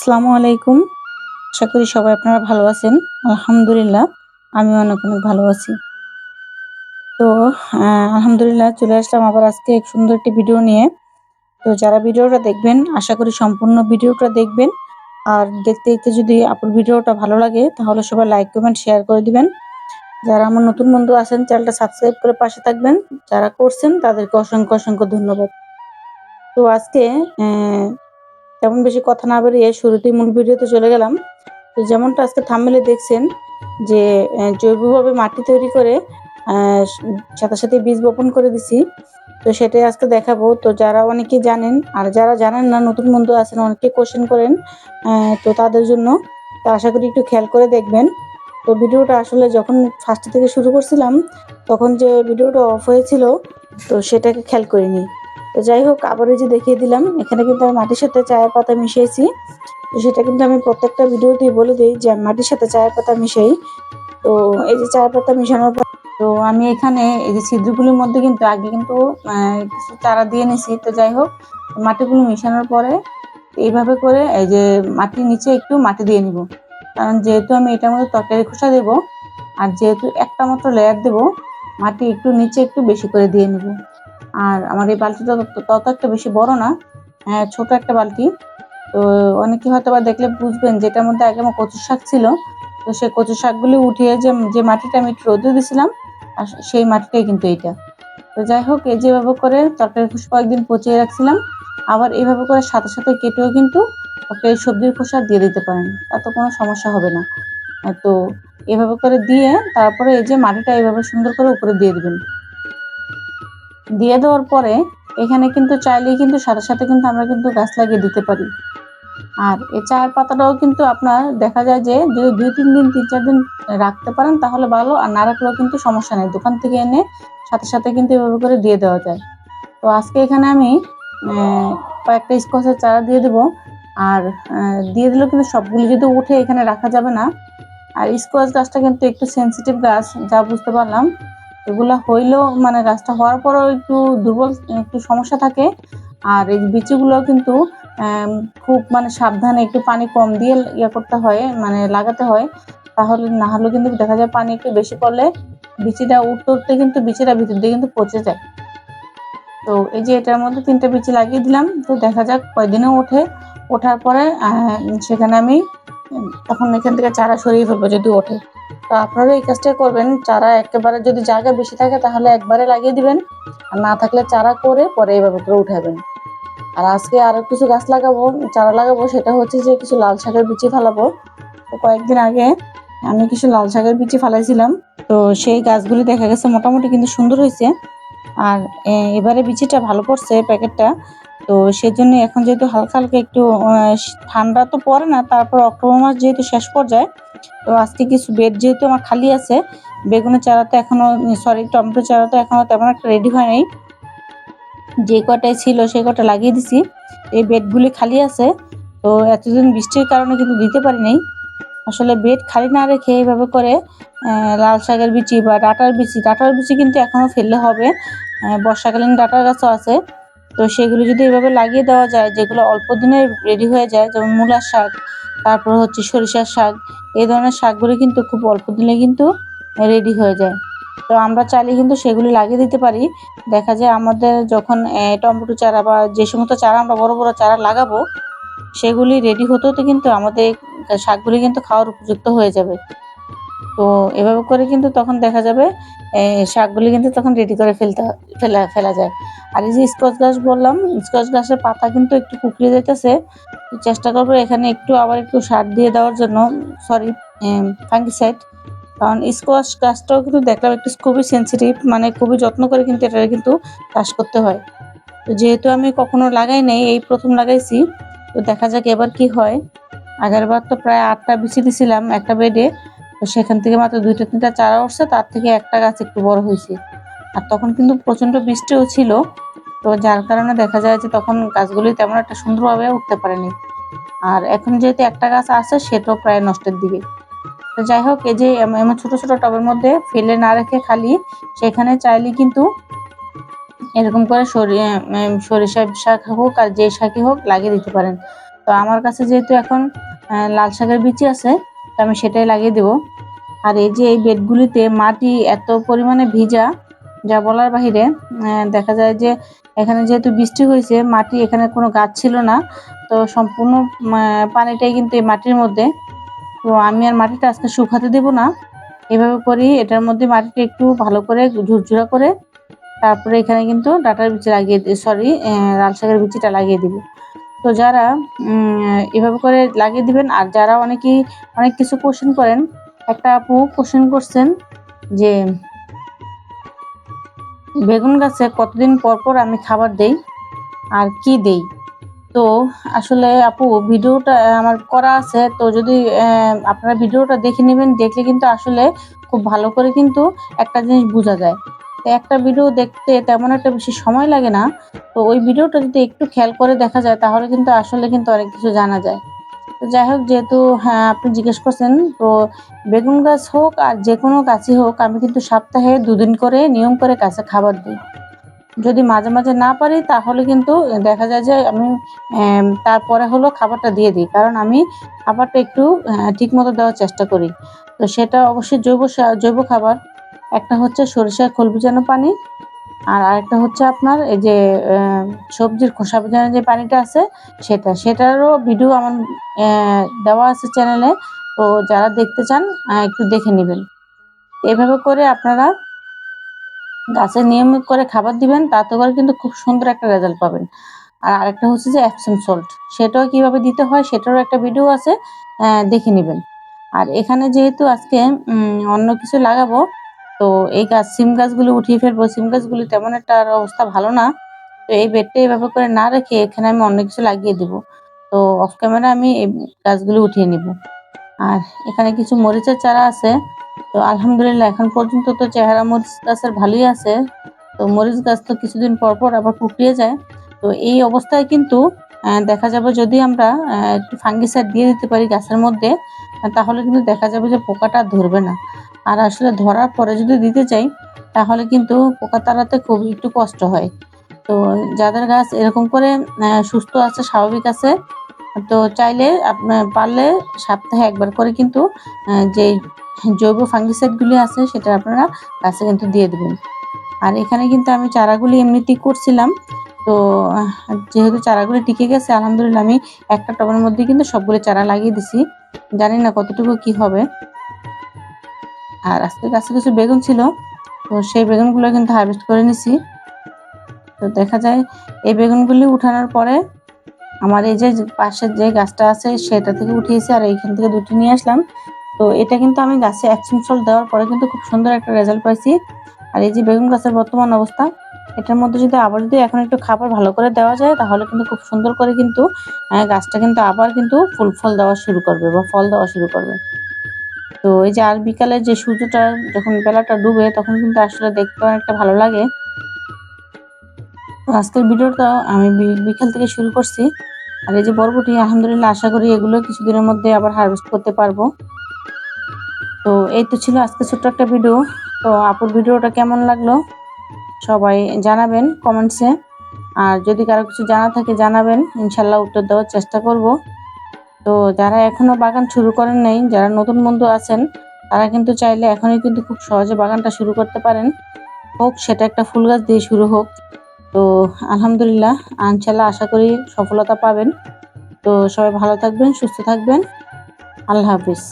আসসালামু আলাইকুম। আশা করি সবাই আপনারা ভালো আছেন। আলহামদুলিল্লাহ আমি অনেক অনেক ভালো আছি। তো আলহামদুলিল্লাহ চলে আসলাম আবার আজকে এক সুন্দর একটি ভিডিও নিয়ে। তো যারা ভিডিওটা দেখবেন, আশা করি সম্পূর্ণ ভিডিওটা দেখবেন। আর দেখতে দেখতে যদি আপুর ভিডিওটা ভালো লাগে, তাহলে সবাই লাইক কমেন্ট শেয়ার করে দিবেন। যারা আমার নতুন বন্ধু আছেন, চ্যানেলটা সাবস্ক্রাইব করে পাশে থাকবেন। যারা করছেন, তাদেরকে অসংখ্য অসংখ্য ধন্যবাদ। তো আজকে তেমন বেশি কথা না বেরিয়ে শুরুতেই মূল ভিডিওতে চলে গেলাম। তো যেমনটা আজকে থামমেলে দেখছেন যে জৈবভাবে মাটি তৈরি করে সাথে সাথে বীজ বপন করে দিছি। তো সেটাই আজকে দেখাবো। তো যারা অনেকে জানেন, আর যারা জানেন না, নতুন বন্ধু আছেন অনেকে কোশ্চেন করেন তো তাদের জন্য। তো আশা করি একটু খেয়াল করে দেখবেন। তো ভিডিওটা আসলে যখন ফার্স্ট থেকে শুরু করছিলাম, তখন যে ভিডিওটা অফ হয়েছিল, তো সেটাকে খেয়াল করিনি। তো যাই হোক, আবার যে দেখিয়ে দিলাম, এখানে কিন্তু আমি মাটির সাথে চায়ের পাতা মিশিয়েছি। তো সেটা কিন্তু আমি প্রত্যেকটা ভিডিওতেই বলে দিই যে মাটির সাথে চায়ের পাতা মিশাই। তো এই যে চায়ের পাতা মিশানোর পর, তো আমি এখানে এই যে ছিদ্রগুলির মধ্যে কিন্তু আগে কিন্তু কিছু চারা দিয়ে নিছি। তো যাই হোক, মাটিগুলো মিশানোর পরে এইভাবে করে এই যে মাটির নিচে একটু মাটি দিয়ে নিব। কারণ যেহেতু আমি এটার মধ্যে তরকারি খোসা দেব, আর যেহেতু একটা মাত্র লেয়ার দেব, মাটি একটু নিচে একটু বেশি করে দিয়ে নিব। আর আমার এই বালতিটা তত- একটা বেশি বড় না হ্যাঁ ছোট একটা বালতি। তো অনেকে হয়তো বা দেখলে বুঝবেন যেটার মধ্যে আগে আমার কচু শাক ছিল। তো সেই কচু শাকগুলি উঠিয়ে যে যে মাটিটা আমি একটু রোদে দিয়েছিলাম, আর সেই মাটিটাই কিন্তু এইটা। তো যাই হোক, এই যেভাবে করে তরকারি খোসা কয়েকদিন পচিয়ে রাখছিলাম, আবার এইভাবে করে সাথে সাথে কেটেও কিন্তু ওকে সবজির খোসা দিয়ে দিতে পারেন তাতে কোনো সমস্যা হবে না। তো এভাবে করে দিয়ে তারপরে এই যে মাটিটা এইভাবে সুন্দর করে উপরে দিয়ে দিবেন। দিয়ে দেওয়ার পরে এখানে কিন্তু চাইলেই কিন্তু সাথে সাথে কিন্তু আমরা কিন্তু গাছ লাগিয়ে দিতে পারি। আর এই চায়ের পাতাটাও কিন্তু আপনার দেখা যায় যে যদি দুই তিন দিন, তিন চার দিন রাখতে পারেন তাহলে ভালো। আর না রাখলেও কিন্তু সমস্যা নেই। দোকান থেকে এনে সাথে সাথে কিন্তু এভাবে করে দিয়ে দেওয়া যায়। তো আজকে এখানে আমি কয়েকটা স্কচের চারা দিয়ে দেবো। আর দিয়ে দিলেও কিন্তু সবগুলো যদি উঠে এখানে রাখা যাবে না। আর স্কোয়াচ গাছটা কিন্তু একটু সেনসিটিভ গাছ, যা বুঝতে পারলাম। এগুলা হইলেও মানে গাছটা হওয়ার পরেও একটু দুর্বল, একটু সমস্যা থাকে। আর এই বিচিগুলো কিন্তু খুব মানে সাবধানে একটু পানি কম দিয়ে ইয়ে করতে হয় মানে লাগাতে হয়। তাহলে না হলেও কিন্তু দেখা যায় পানি একটু বেশি পড়লে বিচিটা উঠতে উঠতে কিন্তু বিচিটা ভিতর দিয়ে কিন্তু পচে যায়। তো এই যে এটার মধ্যে তিনটে বিচি লাগিয়ে দিলাম। তো দেখা যাক কয়দিনে ওঠে। ওঠার পরে সেখানে আমি তখন এখান থেকে চারা সরিয়ে ফেলব যদি ওঠে। তো আপনারা এই কাজটা করবেন। চারা একেবারে যদি জায়গা বেশি থাকে তাহলে একবারে লাগিয়ে দিবেন। আর না থাকলে চারা করে পরে এইভাবে করে উঠাবেন। আর আজকে আরও কিছু গাছ লাগাবো, চারা লাগাবো, সেটা হচ্ছে যে কিছু লাল শাকের বিচি ফেলাবো। তো কয়েকদিন আগে আমি কিছু লাল শাকের বিচি ফেলাইছিলাম। তো সেই গাছগুলি দেখা গেছে মোটামুটি কিন্তু সুন্দর হয়েছে। আর এবারে বিচিটা ভালো পড়ছে প্যাকেটটা। তো সেজন্য এখন যেহেতু হালকা হালকা একটু ঠান্ডা তো পড়ে না, তারপর অক্টোবর মাস যেহেতু শেষ পর্যায়ে, তো আজকে কিছু বেড যেহেতু আমার খালি আছে বেগুনের চারা তো এখনও সরি টমেটো চারা তো এখনও তেমন একটা রেডি হয় নাই। যে কটায় ছিল সেই কটা লাগিয়ে দিছি, এই বেডগুলি খালি আছে, তো এতদিন বৃষ্টির কারণে কিন্তু দিতে পারি নাই। আসলে বেড খালি না রেখে এইভাবে করে লাল শাকের বিচি বা ডাটার বিচি ডাটার বিচি কিন্তু এখনও ফেললে হবে বর্ষাকালীন ডাটার গাছও আছে তো সেগুলো যদি এভাবে লাগিয়ে দেওয়া যায়, যেগুলো অল্প দিনে রেডি হয়ে যায়, যেমন মূলার শাক, তারপর হচ্ছে সরিষার শাক, এই ধরনের শাকগুলি কিন্তু খুব অল্প দিনে কিন্তু রেডি হয়ে যায়। তো আমরা চাইলে কিন্তু সেগুলি লাগিয়ে দিতে পারি। দেখা যায় আমাদের যখন টমেটো চারা বা যে সমস্ত চারা আমরা বড় বড় চারা লাগাবো, সেগুলি রেডি হতে হতে কিন্তু আমাদের শাকগুলি কিন্তু খাওয়ার উপযুক্ত হয়ে যাবে। তো এভাবে করে কিন্তু তখন দেখা যাবে শাকগুলি কিন্তু তখন রেডি করে ফেলতে, ফেলা ফেলা যায়। আর এই যে স্কচ গাছ বললাম, স্কচ গাছের পাতা কিন্তু একটু কুকড়ে যেতেছে চেষ্টা করব এখানে একটু আবার একটু সার দিয়ে দেওয়ার জন্য। সরি ফাঙ্গিসাইড কারণ স্কোয়াশ গাছটাও কিন্তু দেখলাম একটু খুবই সেন্সিটিভ মানে খুবই যত্ন করে কিন্তু এটা কিন্তু চাষ করতে হয়। তো যেহেতু আমি কখনো লাগাই নাই, এই প্রথম লাগাইছি, তো দেখা যাক এবার কি হয়। আগের বার তো প্রায় আটটা বিছিয়ে দিছিলাম একটা বেডে তো সেখান থেকে মাত্র দুইটা, তিনটা চারা উঠছে, তার থেকে একটা গাছ একটু বড় হয়েছে। আর তখন কিন্তু প্রচণ্ড বৃষ্টিও ছিল। তো যার কারণে দেখা যায় যে তখন গাছগুলি তেমন একটা সুন্দরভাবে উঠতে পারেনি। আর এখন যেহেতু একটা গাছ আছে, সেটাও প্রায় নষ্টের দিকে। তো যাই হোক, এই যে এমন ছোট ছোট টবের মধ্যে ফেলে না রেখে খালি, সেখানে চাইলে কিন্তু এরকম করে সরি- সরিষা শাক হোক আর যে শাকই হোক লাগিয়ে দিতে পারেন। তো আমার কাছে যেহেতু এখন লাল শাকের বিচি আছে আমি সেটাই লাগিয়ে দেব। আর এই যে এই বেডগুলিতে মাটি এত পরিমাণে ভিজা, যা বলার বাহিরে দেখা যায় যে এখানে যেহেতু বৃষ্টি হয়েছে, মাটি এখানে কোনো গাছ ছিল না, তো সম্পূর্ণ পানিটাই কিন্তু এই মাটির মধ্যে। তো আমি আর মাটিটা আজকে শুকাতে দেব না। এভাবে করি, এটার মধ্যে মাটিটা একটু ভালো করে ঝুরঝুরা করে, তারপরে এখানে কিন্তু ডাটার বিচি লাগিয়ে সরি লাল শাকের বিচিটা লাগিয়ে দিব। তো যারা এভাবে করে লাগিয়ে দিবেন, আর যারা অনেকেই অনেক কিছু কোশ্চেন করেন, একটা আপু কোশ্চেন করছেন যে, বেগুন গাছে কতদিন পর পর আমি খাবার দেই আর কি দেই? তো আসলে আপু, ভিডিওটা আমার করা আছে, তো যদি আপনারা ভিডিওটা দেখে নেবেন, দেখলে কিন্তু আসলে খুব ভালো করে কিন্তু একটা জিনিস বোঝা যায়। তো একটা ভিডিও দেখতে তেমন একটা বেশি সময় লাগে না। তো ওই ভিডিওটা যদি একটু খেয়াল করে দেখা যায়, তাহলে কিন্তু আসলে কিন্তু অনেক কিছু জানা যায়। তো যাই হোক, যেহেতু হ্যাঁ আপনি জিজ্ঞেস করছেন, তো বেগুন গাছ হোক আর যে কোনো গাছই হোক, আমি কিন্তু সপ্তাহে দুদিন করে নিয়ম করে গাছে খাবার দিই। যদি মাঝে মাঝে না পারি, তাহলে কিন্তু দেখা যায় যে আমি তারপরে হলো খাবারটা দিয়ে দিই। কারণ আমি খাবারটা একটু ঠিক মতো দেওয়ার চেষ্টা করি। তো সেটা অবশ্যই জৈব জৈব খাবার। একটা হচ্ছে সরিষার খোল ভিজানো পানি, আর আরেকটা হচ্ছে আপনার এই যে সবজির খোসা ভিজানো যে পানিটা আছে সেটা। সেটারও ভিডিও আমার দেওয়া আছে চ্যানেলে তো যারা দেখতে চান একটু দেখে নেবেন। এভাবে করে আপনারা গাছে নিয়মিত করে খাবার দিবেন, তাতে করে কিন্তু খুব সুন্দর একটা রেজাল্ট পাবেন। আর আরেকটা হচ্ছে যে অ্যাপসেন সল্ট সেটাও কীভাবে দিতে হয় সেটারও একটা ভিডিও আছে দেখে নেবেন। আর এখানে যেহেতু আজকে অন্য কিছু লাগাবো তো এই গাছ, সিম গাছগুলো উঠিয়ে ফেলব। সিম গাছগুলি তেমন একটা আর অবস্থা ভালো না। তো এই বেডটা এভাবে করে না রেখে এখানে আমি অন্য কিছু লাগিয়ে দিব। তো অফ ক্যামেরা আমি এই গাছগুলো উঠিয়ে নিব। আর এখানে কিছু মরিচের চারা আছে। তো আলহামদুলিল্লাহ এখন পর্যন্ত তো চেহারা মরিচ গাছের ভালোই আছে। তো মরিচ গাছ তো কিছুদিন পর পর আবার কুকড়িয়ে যায়। তো এই অবস্থায় কিন্তু দেখা যাবে যদি আমরা একটু ফাঙ্গিসাইড দিয়ে দিতে পারি গাছের মধ্যে, তাহলে কিন্তু দেখা যাবে যে পোকাটা ধরবে না। আর আসলে ধরার পরে যদি দিতে চাই, তাহলে কিন্তু পোকা তাড়াতে খুব একটু কষ্ট হয়। তো যাদের গাছ এরকম করে সুস্থ আছে, স্বাভাবিক আছে, তো চাইলে আপনার পারলে সপ্তাহে একবার করে কিন্তু যে জৈব ফাঙ্গিসাইডগুলি আছে, সেটা আপনারা গাছে কিন্তু দিয়ে দেবেন। আর এখানে কিন্তু আমি চারাগুলি এমনিতেই করছিলাম। তো যেহেতু চারাগুলি টিকে গেছে, আলহামদুলিল্লাহ আমি একটা টবের মধ্যে কিন্তু সবগুলো চারা লাগিয়ে দিছি। জানি না কতটুকু কি হবে। আর আজকে কাছে কিছু বেগুন ছিল, তো সেই বেগুনগুলো কিন্তু হারভেস্ট করে নিছি। তো দেখা যায়, এই বেগুনগুলি উঠানোর পরে আমার এই যে পাশের যে গাছটা আছে, সেটা থেকে উঠিয়েছি আর এইখান থেকে দুটি নিয়ে আসলাম। তো এটা কিন্তু আমি গাছে অ্যাকশন সল্ট দেওয়ার পরে কিন্তু খুব সুন্দর একটা রেজাল্ট পাইছি। আর এই যে বেগুন গাছের বর্তমান অবস্থা এটার মধ্যে যদি আবার যদি এখন একটু খাবার ভালো করে দেওয়া যায়, তাহলে কিন্তু খুব সুন্দর করে কিন্তু গাছটা কিন্তু আবার কিন্তু ফুল, ফল দেওয়া শুরু করবে বা ফল দেওয়া শুরু করবে। তো এই যে আর বিকালে যে সূর্যটা যখন বেলাটা ডুবে, তখন কিন্তু আসলে দেখতে অনেকটা ভালো লাগে। আজকের ভিডিওটা আমি বিকেল থেকে শুরু করছি। আর এই যে বরবটি, আলহামদুলিল্লাহ আশা করি এগুলো কিছুদিনের মধ্যে আবার হারভেস্ট করতে পারব। তো এই তো ছিল আজকে ছোট্ট একটা ভিডিও। তো আপুর ভিডিওটা কেমন লাগল? সবাই জানাবেন কমেন্টসে আর যদি কারও কিছু জানা থাকে জানাবেন, ইনশাল্লাহ উত্তর দেওয়ার চেষ্টা করব। তো যারা এখনও বাগান শুরু করেন নাই, যারা নতুন বন্ধু আছেন, তারা কিন্তু চাইলে এখনই কিন্তু খুব সহজে বাগানটা শুরু করতে পারেন। হোক, সেটা একটা ফুল গাছ দিয়ে শুরু হোক। তো আলহামদুলিল্লাহ, ইনশাল্লাহ আশা করি সফলতা পাবেন। তো সবাই ভালো থাকবেন, সুস্থ থাকবেন। আল্লাহ হাফিজ।